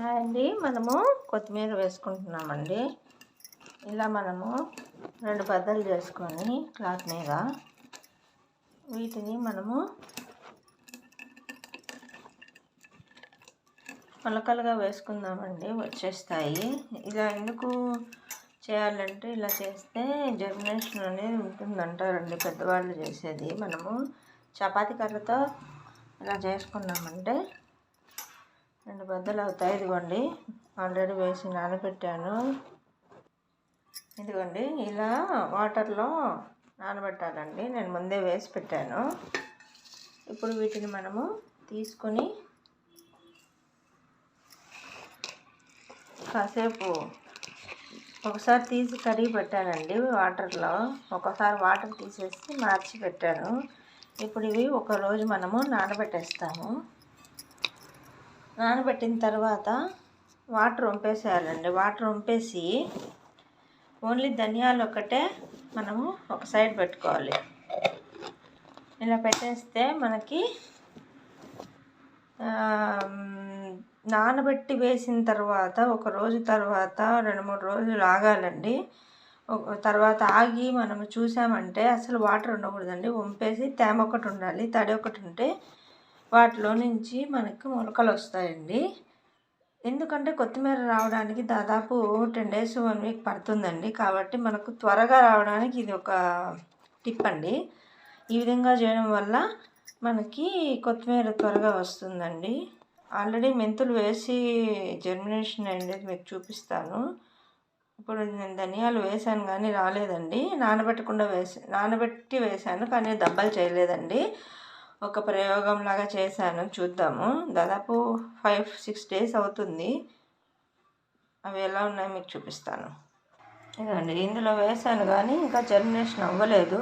Hi అండి. మనము కొత్తిమీర వేసుకుంటున్నామండి. ఇలా మనము రెండు బద్దలు చేసుకొని క్లాత్ మీద వీటిని మనము మొలకలుగా వేసుకుందామండి. వచ్చేస్తాయి. ఇలా ఎందుకు చేయాలంటే ఇలా చేస్తే జర్మినేషన్ అనేది ఉంటుందంటారండి పెద్దవాళ్ళు చేసేది. మనము చపాతీ కర్రతో ఇలా చేసుకున్నామంటే రెండు బద్దలు అవుతాయి. ఇదిగోండి ఆల్రెడీ వేసి నానబెట్టాను. ఇదిగోండి ఇలా వాటర్లో నానబెట్టాలండి. నేను ముందే వేసి పెట్టాను. ఇప్పుడు వీటిని మనము తీసుకొని కాసేపు ఒకసారి తీసి కడిగి పెట్టానండి వాటర్లో. ఒకసారి వాటర్ తీసేసి మార్చి పెట్టాను. ఇప్పుడు ఇవి ఒక రోజు మనము నానబెట్టేస్తాము. నానబెట్టిన తర్వాత వాటర్ వంపేసేయాలండి. వాటర్ వంపేసి ఓన్లీ ధనియాలు ఒకటే మనము ఒక సైడ్ పెట్టుకోవాలి. ఇలా పెట్టేస్తే మనకి నానబెట్టి వేసిన తర్వాత ఒక రోజు తర్వాత రెండు మూడు రోజులు ఆగాలండి. తర్వాత ఆగి మనము చూసామంటే అసలు వాటర్ ఉండకూడదండి. వంపేసి తేమ ఒకటి ఉండాలి. తడి ఒకటి ఉంటే వాటిలో నుంచి మనకు మొలకలు వస్తాయండి. ఎందుకంటే కొత్తిమీర రావడానికి దాదాపు టెన్ డేస్ వన్ వీక్ పడుతుందండి. కాబట్టి మనకు త్వరగా రావడానికి ఇది ఒక టిప్ అండి. ఈ విధంగా చేయడం వల్ల మనకి కొత్తిమీర త్వరగా వస్తుందండి. ఆల్రెడీ మెంతులు వేసి జర్మినేషన్ అనేది మీకు చూపిస్తాను. ఇప్పుడు నేను ధనియాలు వేసాను కానీ రాలేదండి. నానబెట్టకుండా వేసి నానబెట్టి వేసాను కానీ దెబ్బలు చేయలేదండి. ఒక ప్రయోగం లాగా చేశాను. చూద్దాము. దాదాపు ఫైవ్ సిక్స్ డేస్ అవుతుంది. అవి ఎలా ఉన్నాయో మీకు చూపిస్తాను. ఇదండి ఇందులో వేసాను కానీ ఇంకా జర్మినేషన్ అవ్వలేదు.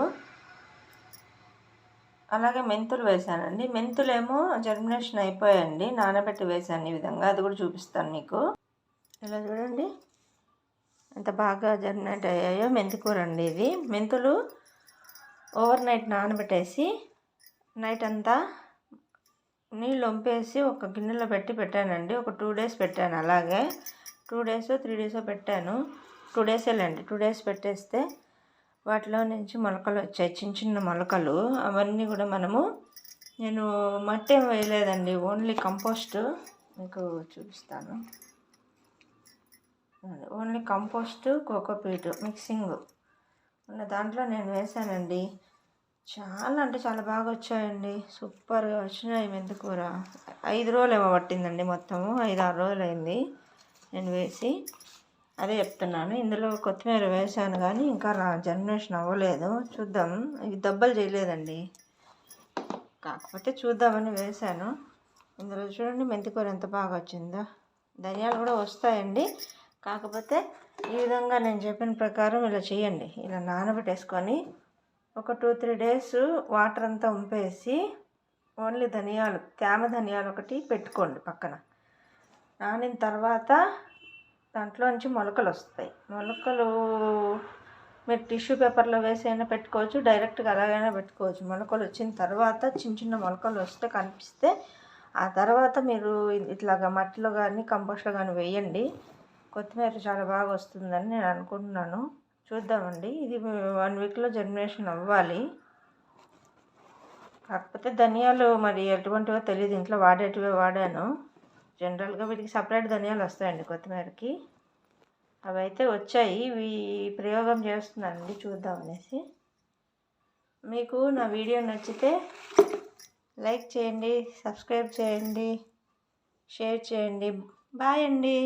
అలాగే మెంతులు వేసానండి. మెంతులేమో జర్మినేషన్ అయిపోయాయండి నానబెట్టి వేసాను ఈ విధంగా. అది కూడా చూపిస్తాను మీకు. ఇలా చూడండి. ఎంత బాగా జర్మినేట్ అయ్యాయో మెంతికూర అండి ఇది మెంతులు ఓవర్ నైట్ నానబెట్టేసి నైట్ అంతా నీళ్ళు వంపేసి ఒక గిన్నెలో పెట్టి పెట్టానండి. ఒక టూ డేస్ పెట్టాను అలాగే. టూ డేస్ త్రీ డేస్ పెట్టాను. టూ డేసేలేండి టూ డేస్ పెట్టేస్తే వాటిలో నుంచి మొలకలు వచ్చాయి. చిన్న చిన్న మొలకలు. అవన్నీ కూడా మనము నేను మట్టి ఏం వేయలేదండి. Only compost. మీకు చూపిస్తాను. Only compost cocopeat mixing. ఉన్న దాంట్లో నేను వేసానండి చాలా అంటే చాలా బాగా వచ్చాయండి. సూపర్గా వచ్చినాయి మెంతికూర ఐదు రోజులు ఏమో పట్టిందండి మొత్తము. ఐదు ఆరు రోజులు అయింది నేను వేసి. అదే చెప్తున్నాను. ఇందులో కొత్తిమీర వేసాను కానీ ఇంకా జనరేషన్ అవ్వలేదు. చూద్దాం. ఇవి దెబ్బలు చేయలేదండి. కాకపోతే చూద్దామని వేసాను. ఇందులో చూడండి మెంతికూర ఎంత బాగా వచ్చిందో. ధనియాలు కూడా వస్తాయండి. కాకపోతే ఈ విధంగా నేను చెప్పిన ప్రకారం ఇలా చేయండి. ఇలా నానబెట్టేసుకొని ఒక టూ త్రీ డేస్ వాటర్ అంతా ఉంపేసి ఓన్లీ ధనియాలు తేమ ధనియాలు ఒకటి పెట్టుకోండి పక్కన. నానిన తర్వాత దాంట్లో నుంచి మొలకలు వస్తాయి. మొలకలు మీరు టిష్యూ పేపర్లో వేసైనా పెట్టుకోవచ్చు డైరెక్ట్గా అలాగైనా పెట్టుకోవచ్చు. మొలకలు వచ్చిన తర్వాత చిన్న చిన్న మొలకలు వస్తే కనిపిస్తే ఆ తర్వాత మీరు ఇట్లాగా మట్టిలో కానీ కంపోస్ట్లో కానీ వేయండి. కొత్తిమీర చాలా బాగా వస్తుందని నేను అనుకుంటున్నాను. చూద్దామండి. ఇది వన్ వీక్లో జర్మినేషన్ అవ్వాలి. కాకపోతే ధనియాలు మరి ఎటువంటివో తెలియదు ఇంట్లో వాడేటివే వాడాను. జనరల్గా వీటికి సపరేట్ ధనియాలు వస్తాయండి కొత్తిమీరకి. అవి అయితే వచ్చాయి. ఇవి ప్రయోగం చేస్తున్నానండి. చూద్దాం అనేసి. మీకు నా వీడియో నచ్చితే లైక్ చేయండి సబ్స్క్రైబ్ చేయండి షేర్ చేయండి. బాయ్ అండి.